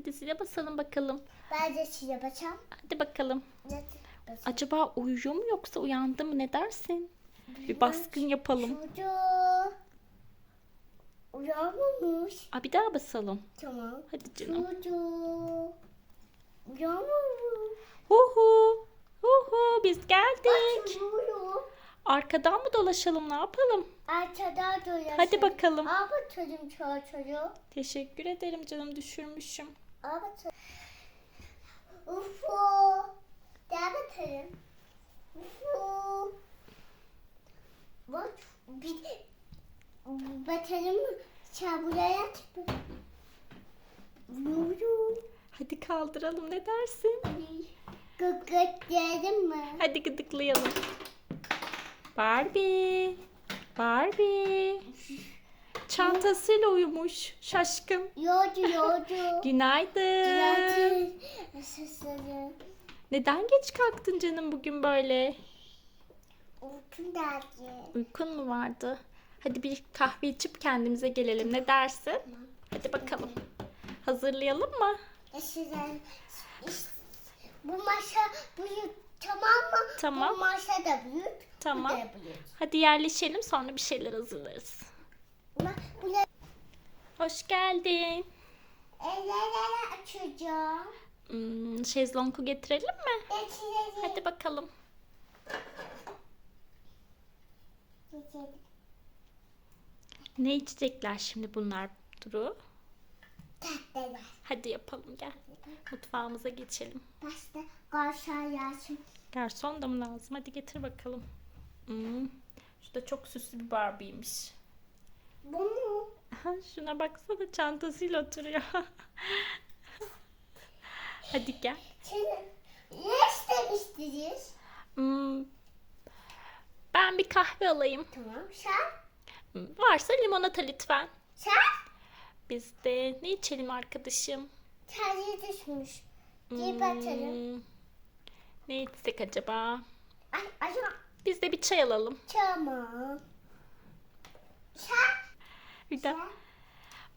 Hadi zile basalım bakalım. Ben de size basam. Hadi bakalım. Basam? Acaba uyuyor mu yoksa uyandı mı ne dersin? Bir baskın yapalım. Çocuğu. Uyanmamış. Aa, bir daha basalım. Tamam. Hadi canım. Çocuğu. Uyanmamış. Huhu. Huhu biz geldik. Çocuğu. Arkadan mı dolaşalım ne yapalım? Arkadan dolaşın. Hadi bakalım. Al bakalım çocuğu çocuğu. Teşekkür ederim canım düşürmüşüm. Bakalım. Ufo. Gel bakalım. Ufo. Bak bir bakalım mı? Sen buraya yat. Yürü. Hadi kaldıralım ne dersin? Gıgık diyelim mi? Hadi gıdıklayalım. Barbie. Barbie. Çantasıyla uyumuş. Şaşkın. Yolcu yolcu. Günaydın. Günaydın. Nasılsın? Neden geç kalktın canım bugün böyle? Uykum geldi. Uykun mu vardı? Hadi bir kahve içip kendimize gelelim. Ne dersin? Hadi bakalım. Hazırlayalım mı? İşte, bu masa büyük tamam mı? Tamam. Bu masa da büyük. Tamam. Bu da büyük. Hadi yerleşelim sonra bir şeyler hazırlarız. Hoş geldin. ellerle açacağım. Hmm, şezlongu getirelim mi? Geçirelim. Hadi bakalım. Geçelim. Ne içecekler şimdi bunlar Duru? Tatlılar. Hadi yapalım gel. Mutfağımıza geçelim. Başta karşıya yazsın. Garson da mı lazım? Hadi getir bakalım. Hmm. Şu da çok süslü bir Barbie'ymiş. Bu mu? Şuna baksana çantasıyla oturuyor. Hadi gel. Şimdi ne istemiştiniz? Hmm. Ben bir kahve alayım. Tamam. Sen? Hmm, Varsa limonata lütfen. Sen? Biz de ne içelim arkadaşım? Terliği düşmüş. Giy bakalım. Hmm. Ne içsek acaba? Ay, acaba Biz de bir çay alalım. tamam. Sen? Bir de.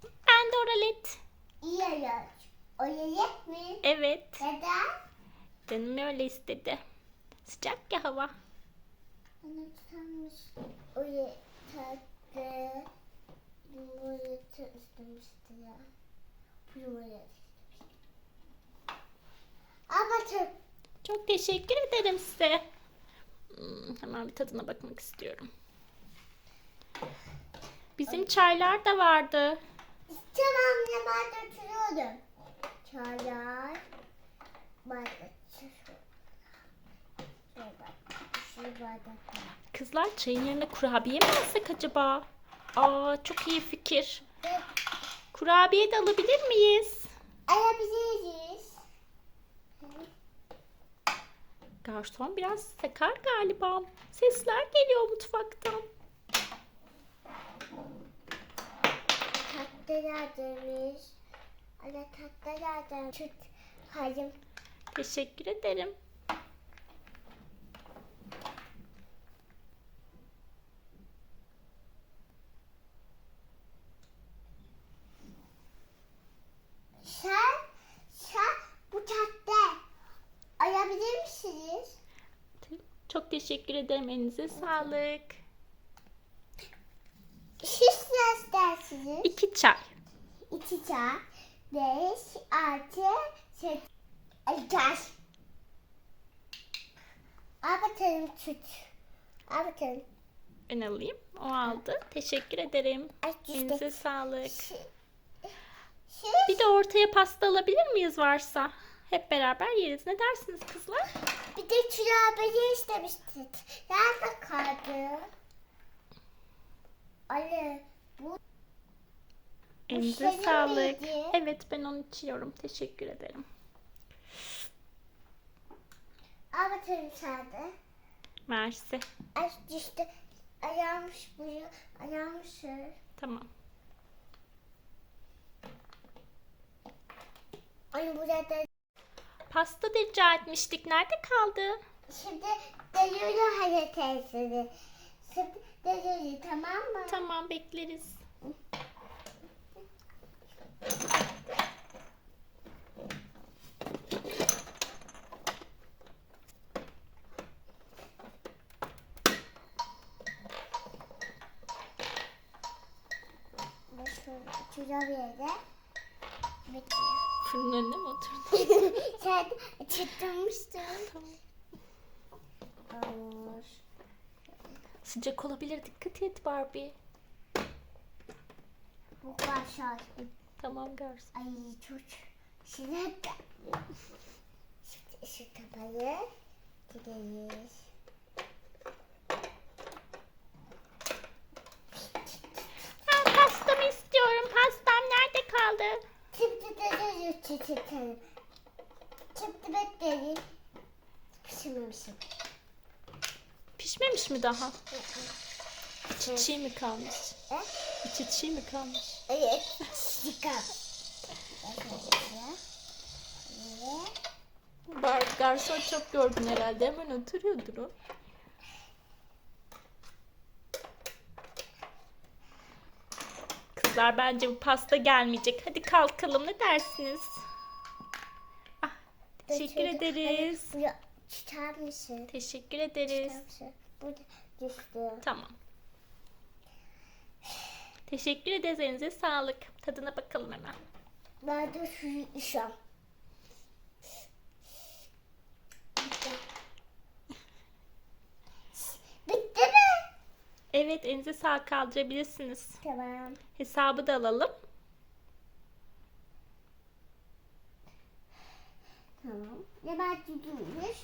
Ben de oralet. İyi ayaç. O yelek mi? Evet. Neden? Canım öyle istedi. Sıcak ya hava. Bana tutanmış. O yeterli. Yumurta istemişti ya. Bu yumurta istemişti. Al bakalım. Çok teşekkür ederim size. Hmm, hemen bir tadına bakmak istiyorum. Bizim çaylar da vardı. Tamam ya ben de oturuyorum. Çaylar. Ben. Kızlar çayın yerine kurabiye mi alsak acaba? Aa çok iyi fikir. Kurabiye de alabilir miyiz? alabiliriz. Garson biraz sakar galiba. Sesler geliyor mutfaktan. Tatlılar demiş. Ana tatlılar demiş. Tut. Hayır. Teşekkür ederim. Sen, sen bu tatlı alabilir misiniz? Çok teşekkür ederim. Elinize sağlık. Siz ne istersiniz? İki çay. İki çay, beş, altı, sekiz, ay gel. Al bakalım tut. Al bakalım. Ben alayım. O aldı. Teşekkür ederim. Elinize sağlık. Bir de ortaya pasta alabilir miyiz varsa? Hep beraber yeriz. Ne dersiniz kızlar? bir de kurabiye istemiştik. Nerede kaldı? Ali, bu Elinize sağlık. miydi? Evet ben onu içiyorum. Teşekkür ederim. al bakalım sen de. Mersi. Ay işte ayağmış buraya, ayağmış şöyle. Tamam. Ay burada Pasta rica etmiştik. Nerede kaldı? Şimdi dönüyorum Hayat teyzeni. Şimdi dönüyorum tamam mı? Tamam bekleriz. Şurada bekliyor. Fırının önüne mi oturdun? Sen çıtlamıştın. tamam. Olur. Sıcak olabilir. Dikkat et Barbie. Bu kadar şarkı. Tamam garson. Ay çok. Şimdi şu kapalı gideriz. Ben pastamı istiyorum. Pastam nerede kaldı? Şimdi de çıtıtalım. Şimdi bekleyin. Pişirmemişim. Pişmemiş mi daha? İçi çiğ mi kalmış? İçi çiğ mi kalmış? Evet. Çıkar. Bar garson çok gördün herhalde. Hemen oturuyordur o. Kızlar bence bu pasta gelmeyecek. Hadi kalkalım ne dersiniz? Ah, teşekkür ederiz. Buraya çıkar mısın? Teşekkür ederiz. Çıkar mısın? Burada düştü. Tamam. Teşekkür ederiz. Elinize sağlık. Tadına bakalım hemen. Ben de şu işem. Bitti mi? Evet elinize sağlık kaldırabilirsiniz. Tamam. Hesabı da alalım. Tamam. Ne ben tutulmuş?